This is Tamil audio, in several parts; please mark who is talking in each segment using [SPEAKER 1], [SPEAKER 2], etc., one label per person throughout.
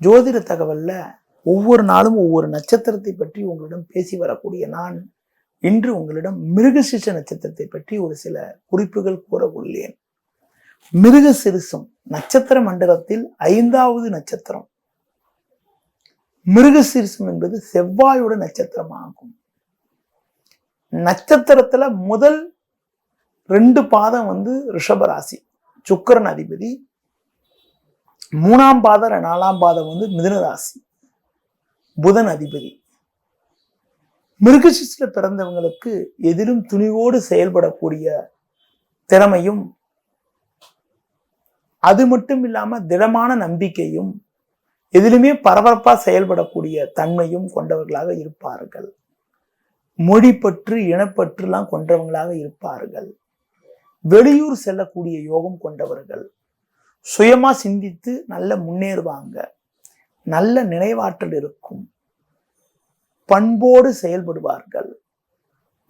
[SPEAKER 1] ஜோதிட தகவல்ல ஒவ்வொரு நாளும் ஒவ்வொரு நட்சத்திரத்தை பற்றி உங்களிடம் பேசி வரக்கூடிய நான் இன்று உங்களிடம் மிருகசிஷ நட்சத்திரத்தை பற்றி ஒரு சில குறிப்புகள் கூற உள்ளேன் மிருக சிறுசம் நட்சத்திர மண்டலத்தில் ஐந்தாவது நட்சத்திரம். மிருக சிறுசம் என்பது செவ்வாயோட நட்சத்திரம் ஆகும் நட்சத்திரத்துல முதல் ரெண்டு பாதம் வந்து ரிஷபராசி சுக்கரன் அதிபதி மூணாம் பாதம் நாலாம் பாதம் வந்து மிதுன ராசி. புதன் அதிபதி. மிருகசிஸ்ல பிறந்தவங்களுக்கு எதிலும் துணிவோடு செயல்படக்கூடிய திறமையும் அது மட்டும் இல்லாம திடமான நம்பிக்கையும் எதிலுமே பரபரப்பா செயல்படக்கூடிய தன்மையும் கொண்டவர்களாக இருப்பார்கள். மொழிப்பற்று இனப்பற்றுலாம் கொண்டவங்களாக இருப்பார்கள். வெளியூர் செல்லக்கூடிய யோகம் கொண்டவர்கள். சுயமாக சிந்தித்து நல்ல முன்னேறுவாங்க. நல்ல நினைவாற்றல் இருக்கும். பண்போடு செயல்படுவார்கள்.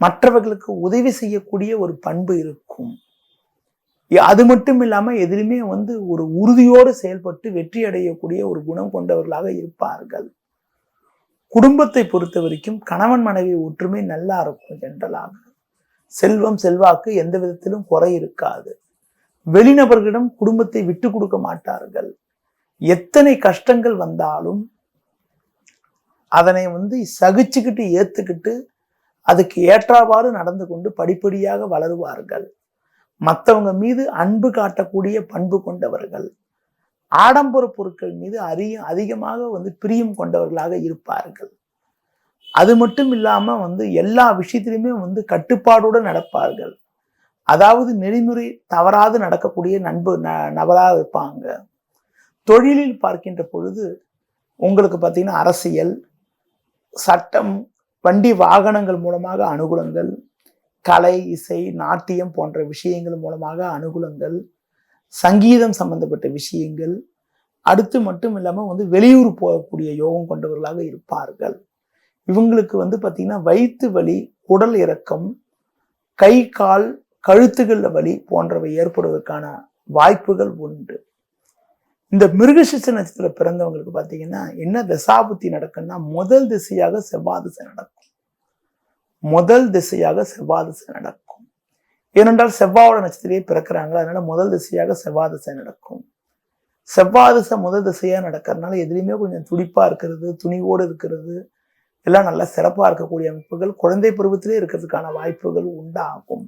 [SPEAKER 1] மற்றவர்களுக்கு உதவி செய்யக்கூடிய ஒரு பண்பு இருக்கும். அது மட்டும் இல்லாமல் எதிலுமே வந்து ஒரு உறுதியோடு செயல்பட்டு வெற்றி அடையக்கூடிய ஒரு குணம் கொண்டவர்களாக இருப்பார்கள். குடும்பத்தை பொறுத்த வரைக்கும் கணவன் மனைவி ஒற்றுமை நல்லா இருக்கும் ஜென்ரலாக. செல்வம் செல்வாக்கு எந்த விதத்திலும் குறை இருக்காது. வெளிநபர்களிடம் குடும்பத்தை விட்டு கொடுக்க மாட்டார்கள். எத்தனை கஷ்டங்கள் வந்தாலும் அதனை வந்து சகிச்சுக்கிட்டு ஏத்துக்கிட்டு அதுக்கு ஏற்றாவாறு நடந்து கொண்டு படிப்படியாக வளருவார்கள். மற்றவங்க மீது அன்பு காட்டக்கூடிய பண்பு கொண்டவர்கள். ஆடம்பர பொருட்கள் மீது அதிக அதிகமாக வந்து பிரியம் கொண்டவர்களாக இருப்பார்கள். அது மட்டும் இல்லாமல் வந்து எல்லா விஷயத்திலுமே வந்து கட்டுப்பாடோடு நடப்பார்கள். அதாவது நெறிமுறை தவறாது நடக்கக்கூடிய நண்பு ந நபராக இருப்பாங்க. தொழிலில் பார்க்கின்ற பொழுது உங்களுக்கு பார்த்தீங்கன்னா அரசியல் சட்டம் வண்டி வாகனங்கள் மூலமாக அனுகூலங்கள் கலை இசை நாட்டியம் போன்ற விஷயங்கள் மூலமாக அனுகூலங்கள் சங்கீதம் சம்பந்தப்பட்ட விஷயங்கள் அடுத்து மட்டும் இல்லாமல் வந்து வெளியூர் போகக்கூடிய யோகம் கொண்டவர்களாக இருப்பார்கள். இவங்களுக்கு வந்து பார்த்தீங்கன்னா வயிற்று வலி உடல் இறக்கம் கை கால் கழுத்துகளில் வலி போன்றவை ஏற்படுவதற்கான வாய்ப்புகள் உண்டு. இந்த மிருகசிச நட்சத்திரத்தில் பிறந்தவங்களுக்கு பார்த்தீங்கன்னா என்ன தசாபுத்தி நடக்குன்னா முதல் திசையாக செவ்வாய் திசை நடக்கும். முதல் திசையாக செவ்வாய் திசை நடக்கும். ஏனென்றால் செவ்வாவோட நட்சத்திரையே பிறக்கிறாங்க அதனால முதல் திசையாக செவ்வாய் திசை நடக்கும். செவ்வாய் திசை முதல் திசையாக நடக்கிறதுனால எதுலேயுமே கொஞ்சம் துடிப்பாக இருக்கிறது துணிவோடு இருக்கிறது எல்லாம் நல்லா சிறப்பாக இருக்கக்கூடிய அமைப்புகள் குழந்தை பருவத்திலே இருக்கிறதுக்கான வாய்ப்புகள் உண்டாகும்.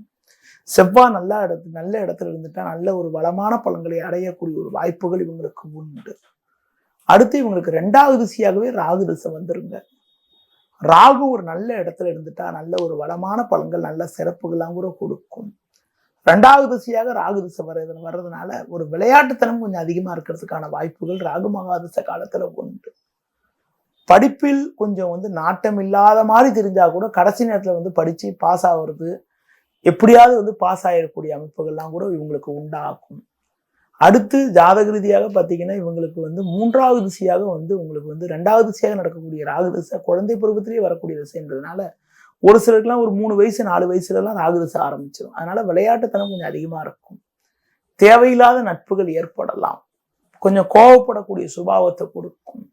[SPEAKER 1] செவ்வாய் நல்ல இடத்து நல்ல இடத்துல இருந்துட்டா நல்ல ஒரு வளமான பலன்களை அடையக்கூடிய ஒரு வாய்ப்புகள் இவங்களுக்கு உண்டு. அடுத்து இவங்களுக்கு ரெண்டாவது திசையாகவே ராகு திசை வந்துருங்க. ராகு ஒரு நல்ல இடத்துல இருந்துட்டா நல்ல ஒரு வளமான பலன்கள் நல்ல சிறப்புகள்லாம் கூட கொடுக்கும். ரெண்டாவது திசையாக ராகு திசை வர்றது வர்றதுனால ஒரு விளையாட்டுத்தனம் கொஞ்சம் அதிகமாக இருக்கிறதுக்கான வாய்ப்புகள் ராகு மகாதிசை காலத்தில் உண்டு. படிப்பில் கொஞ்சம் வந்து நாட்டம் இல்லாத மாதிரி தெரிஞ்சால் கூட கடைசி நேரத்தில் வந்து படித்து பாஸ் ஆகுறது எப்படியாவது வந்து பாஸ் ஆகிடக்கூடிய அமைப்புகள்லாம் கூட இவங்களுக்கு உண்டாகும். அடுத்து ஜாதக ரீதியாக பார்த்தீங்கன்னா இவங்களுக்கு வந்து மூன்றாவது திசையாக வந்து உங்களுக்கு வந்து ரெண்டாவது திசையாக நடக்கக்கூடிய ராகு திசை குழந்தை பருவத்திலேயே வரக்கூடிய திசைன்றதுனால ஒரு சிலருக்குலாம் ஒரு மூணு வயசு நாலு வயசுலலாம் ராகு திசை ஆரம்பிச்சிடும் அதனால விளையாட்டுத்தனம் கொஞ்சம் அதிகமாக இருக்கும். தேவையில்லாத நட்புகள் ஏற்படலாம். கொஞ்சம் கோவப்படக்கூடிய சுபாவத்தை கொடுக்கும்.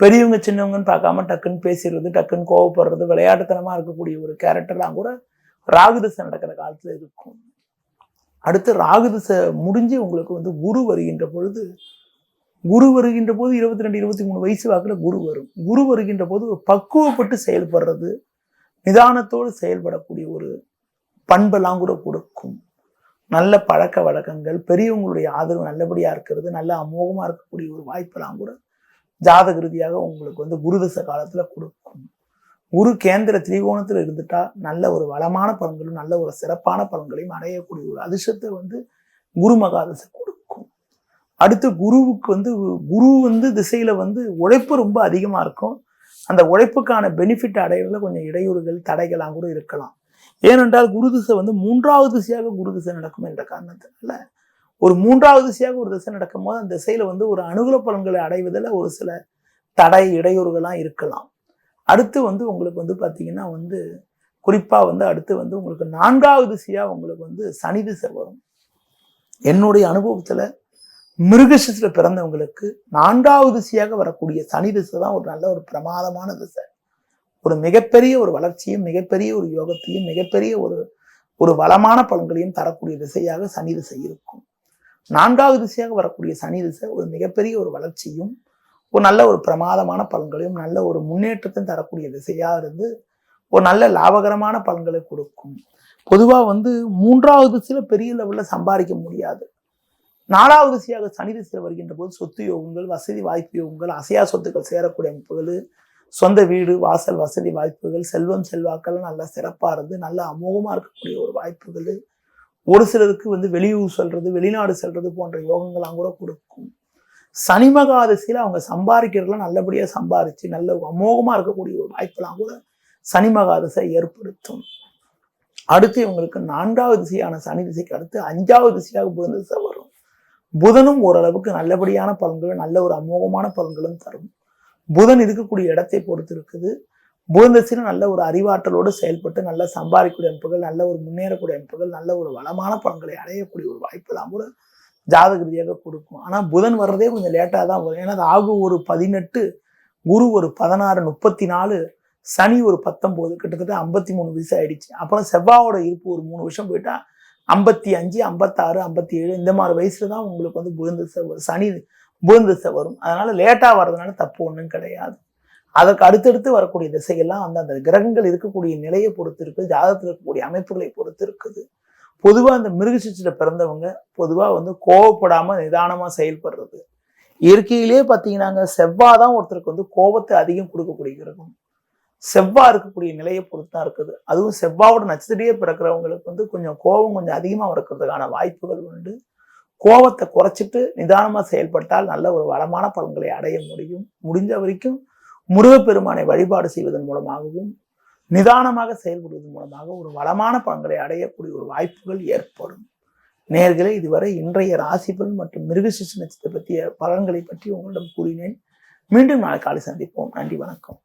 [SPEAKER 1] பெரியவங்க சின்னவங்கன்னு பார்க்காம டக்குன்னு பேசிடுறது டக்குன்னு கோவப்படுறது விளையாட்டுத்தனமாக இருக்கக்கூடிய ஒரு கேரக்டர்லாம் கூட ராகுதிசை நடக்கிற காலத்துல இருக்கும். அடுத்து ராகுதிசை முடிஞ்சு உங்களுக்கு வந்து குரு வருகின்ற பொழுது குரு வருகின்ற போது இருபத்தி ரெண்டு இருபத்தி மூணு வயசு வாக்கில் குரு வரும். குரு வருகின்ற போது ஒரு பக்குவப்பட்டு செயல்படுறது நிதானத்தோடு செயல்படக்கூடிய ஒரு பண்பெல்லாம் கூட கொடுக்கும். நல்ல பழக்க வழக்கங்கள் பெரியவங்களுடைய ஆதரவு நல்லபடியா இருக்கிறது நல்ல அமோகமா இருக்கக்கூடிய ஒரு வாய்ப்பெல்லாம் கூட ஜாதக ரீதியாக உங்களுக்கு வந்து குருதச காலத்துல கொடுக்கும். குரு கேந்திர திரிகோணத்தில் இருந்துட்டா நல்ல ஒரு வளமான பலன்களும் நல்ல ஒரு சிறப்பான பலன்களையும் அடையக்கூடிய ஒரு அதிர்ஷ்டத்தை வந்து குரு மகாதசை கொடுக்கும். அடுத்து குருவுக்கு வந்து குரு வந்து திசையில வந்து உழைப்பு ரொம்ப அதிகமா இருக்கும். அந்த உழைப்புக்கான பெனிஃபிட் அடையிறதுல கொஞ்சம் இடையூறுகள் தடைகளாக கூட இருக்கலாம். ஏனென்றால் குரு திசை வந்து மூன்றாவது திசையாக குரு திசை நடக்கும் என்ற காரணத்தினால ஒரு மூன்றாவது திசையாக ஒரு திசை நடக்கும் போது அந்த திசையில வந்து ஒரு அனுகூல பலன்களை அடைவதில் ஒரு சில தடை இடையூறுகள்லாம் இருக்கலாம். அடுத்து வந்து உங்களுக்கு வந்து பார்த்தீங்கன்னா வந்து குறிப்பாக வந்து அடுத்து வந்து உங்களுக்கு நான்காவது திசையாக உங்களுக்கு வந்து சனி திசை வரும். என்னுடைய அனுபவத்தில் மிருகசில பிறந்தவங்களுக்கு நான்காவது திசையாக வரக்கூடிய சனி திசை தான் ஒரு நல்ல ஒரு பிரமாதமான திசை. ஒரு மிகப்பெரிய ஒரு வளர்ச்சியும் மிகப்பெரிய ஒரு யோகத்தையும் மிகப்பெரிய ஒரு ஒரு வளமான பலன்களையும் தரக்கூடிய திசையாக சனி திசை இருக்கும். நான்காவது திசையாக வரக்கூடிய சனி திசை ஒரு மிகப்பெரிய ஒரு வளர்ச்சியும் ஒரு நல்ல ஒரு பிரமாதமான பலன்களையும் நல்ல ஒரு முன்னேற்றத்தையும் தரக்கூடிய திசையாக இருந்து ஒரு நல்ல லாபகரமான பலன்களை கொடுக்கும். பொதுவாக வந்து மூன்றாவது திசையில் பெரிய லெவலில் சம்பாதிக்க முடியாது. நாலாவது திசையாக சனி திசையில் வருகின்ற போது சொத்து யோகங்கள் வசதி வாய்ப்பு யோகங்கள் அசையா சொத்துக்கள் சேரக்கூடிய அமைப்புகள் சொந்த வீடு வாசல் வசதி வாய்ப்புகள் செல்வம் செல்வாக்கள் நல்லா சிறப்பாக இருந்து நல்ல அமோகமாக இருக்கக்கூடிய ஒரு வாய்ப்புகள். ஒரு சிலருக்கு வந்து வெளியூர் செல்வது வெளிநாடு செல்வது போன்ற யோகங்கள்லாம் கூட கொடுக்கும். சனிமகாதசியில் அவங்க சம்பாதிக்கிறதுலாம் நல்லபடியாக சம்பாதிச்சு நல்ல அமோகமாக இருக்கக்கூடிய ஒரு வாய்ப்பெல்லாம் கூட சனிமகாதசை ஏற்படுத்தும். அடுத்து இவங்களுக்கு நான்காவது திசையான சனி திசைக்கு அடுத்து அஞ்சாவது திசையாக புதன் திசை வரும். புதனும் ஓரளவுக்கு நல்லபடியான பலன்களும் நல்ல ஒரு அமோகமான பலன்களும் தரும். புதன் இருக்கக்கூடிய இடத்தை பொறுத்து இருக்குது. புதன் திசையில் நல்ல ஒரு அறிவாற்றலோடு செயல்பட்டு நல்ல சம்பாதிக்கக்கூடிய அமைப்புகள் நல்ல ஒரு முன்னேறக்கூடிய அமைப்புகள் நல்ல ஒரு வளமான பலன்களை அடையக்கூடிய ஒரு வாய்ப்பெல்லாம் கூட ஜாதக ரீதியாக கொடுக்கும். ஆனால் புதன் வர்றதே கொஞ்சம் லேட்டாக தான் வரும். ஏன்னா ராகு ஒரு பதினெட்டு குரு ஒரு பதினாறு முப்பத்தி நாலு சனி ஒரு பத்தொம்போது கிட்டத்தட்ட ஐம்பத்தி மூணு வயசு ஆயிடுச்சு. அப்புறம் செவ்வாவோட இருப்பு ஒரு மூணு வருஷம் போயிட்டா ஐம்பத்தி அஞ்சு ஐம்பத்தாறு ஐம்பத்தி ஏழு இந்த மாதிரி வயசுல தான் உங்களுக்கு வந்து புகந்திசை வரும் சனி புகந்திசை வரும். அதனால லேட்டாக வர்றதுனால தப்பு ஒன்றும் கிடையாது. அதற்கு அடுத்தடுத்து வரக்கூடிய திசைகள்லாம் வந்து அந்த கிரகங்கள் இருக்கக்கூடிய நிலையை பொறுத்து இருக்குது ஜாதகத்தில் இருக்கக்கூடிய அமைப்புகளை பொறுத்து இருக்குது. பொதுவாக அந்த மிருகசிச்சில் பிறந்தவங்க பொதுவாக வந்து கோவப்படாமல் நிதானமாக செயல்படுறது. இயற்கையிலே பார்த்தீங்கன்னாங்க செவ்வாய் தான் ஒருத்தருக்கு வந்து கோபத்தை அதிகம் கொடுக்கக்கூடிய கிரகம் செவ்வாய் இருக்கக்கூடிய நிலையை பொறுத்து தான் இருக்குது. அதுவும் செவ்வாவோட நட்சத்திரியே பிறக்கிறவங்களுக்கு வந்து கொஞ்சம் கோபம் கொஞ்சம் அதிகமாக இருக்கிறதுக்கான வாய்ப்புகள் உண்டு. கோபத்தை குறைச்சிட்டு நிதானமாக செயல்பட்டால் நல்ல ஒரு வளமான பலன்களை அடைய முடியும். முடிஞ்ச வரைக்கும் முருகப்பெருமானை வழிபாடு செய்வதன் மூலமாகவும் நிதானமாக செயல்படுவதன் மூலமாக ஒரு வளமான பலன்களை அடையக்கூடிய ஒரு வாய்ப்புகள் ஏற்படும். நேர்களே இதுவரை இன்றைய ராசிபலன் மற்றும் மிருகசிசு நட்சத்திரத்தை பற்றிய பலன்களை பற்றி உங்களிடம் கூறினேன். மீண்டும் நாளை காலை சந்திப்போம். நன்றி வணக்கம்.